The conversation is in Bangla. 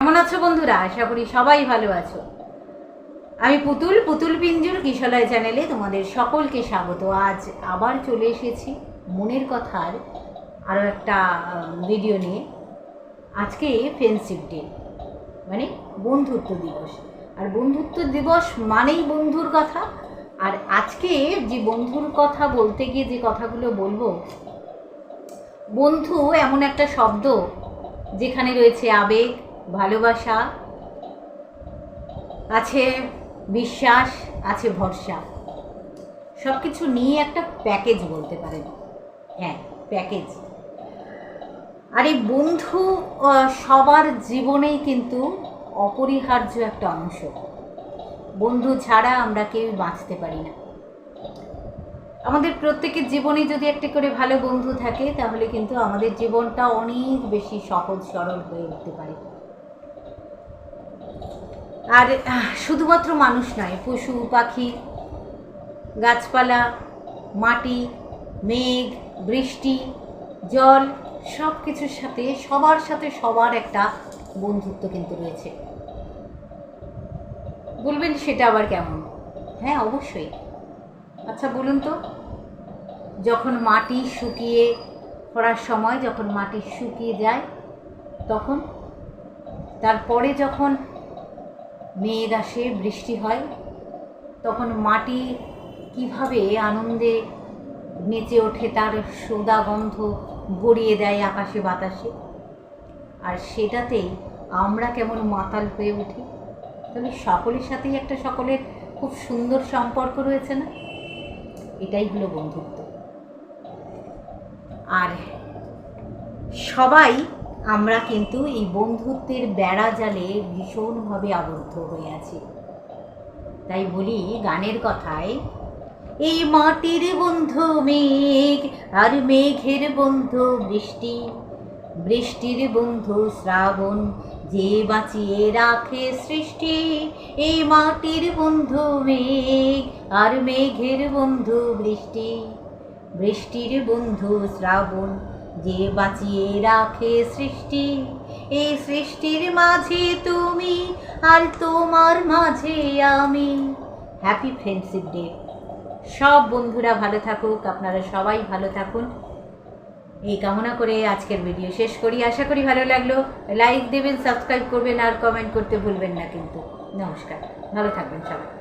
কেমন আছো বন্ধুরা? আশা করি সবাই ভালো আছো। আমি পুতুল পুতুল পিঞ্জুর কিশলয় চ্যানেলে তোমাদের সকলকে স্বাগত। আজ আবার চলে এসেছি মনের কথার আরও একটা ভিডিও নিয়ে। আজকে ফ্রেন্ডশিপ ডে মানে বন্ধুত্ব দিবস। আর বন্ধুত্ব দিবস মানেই বন্ধুর কথা। আর আজকে যে বন্ধুর কথা বলতে গিয়ে যে কথাগুলো বলব, বন্ধু এমন একটা শব্দ যেখানে রয়েছে আবেগ ভালোবাসা, আছে বিশ্বাস, আছে ভরসা। সব কিছু নিয়ে একটা প্যাকেজ বলতে পারেন। হ্যাঁ প্যাকেজ আর এই বন্ধু সবার জীবনেই কিন্তু অপরিহার্য একটা অংশ। বন্ধু ছাড়া আমরা কেউ বাঁচতে পারি না। আমাদের প্রত্যেকের জীবনে যদি একটা করে ভালো বন্ধু থাকে, তাহলে কিন্তু আমাদের জীবনটা অনেক বেশি সহজ, সরল হয়ে উঠতে পারে। আর শুধুমাত্র মানুষ নয়, পশু, পাখি, গাছপালা, মাটি, মেঘ, বৃষ্টি, জল সব কিছুর সাথে, সবার সাথে সবার একটা বন্ধুত্ব কিন্তু রয়েছে। বলবেন সেটা আবার কেমন? হ্যাঁ অবশ্যই। আচ্ছা বলুন তো, যখন মাটি শুকিয়ে পড়ার সময়, যখন মাটি শুকিয়ে যায়, তখন? তারপরে যখন মেঘ আসে বৃষ্টি হয়, তখন মাটি কীভাবে আনন্দে নেচে ওঠে তার সোদা গন্ধ গড়িয়ে দেয় আকাশে বাতাসে? আর সেটাতেই আমরা কেমন মাতাল হয়ে উঠি? তাহলে সকলের সাথেই একটা সকলের খুব সুন্দর সম্পর্ক রয়েছে না? এটাই হলো বন্ধুত্ব। আর সবাই আমরা কিন্তু এই বন্ধুত্বের বেড়া জালে ভীষণভাবে আবদ্ধ হয়ে আছি। তাই বলি গানের কথায় এই মাটির বন্ধু মেঘ আর মেঘের বন্ধু বৃষ্টি। বৃষ্টির বন্ধু শ্রাবণ যে বাঁচিয়ে রাখে সৃষ্টি। এই মাটির বন্ধু মেঘ আর মেঘের বন্ধু বৃষ্টি। বৃষ্টির বন্ধু শ্রাবণ যে বাঁচিয়ে রাখে সৃষ্টি, এই সৃষ্টির মাঝে তুমি আর তোমার মাঝে আমি। হ্যাপি ফ্রেন্ডশিপ ডে সব বন্ধুরা ভালো থাকুক, আপনারা সবাই ভালো থাকুন। এই কামনা করে আজকের ভিডিও শেষ করি। আশা করি ভালো লাগল। লাইক দেবেন সাবস্ক্রাইব করবেন আর কমেন্ট করতে ভুলবেন না কিন্তু। নমস্কার। ভালো থাকবেন সবাই।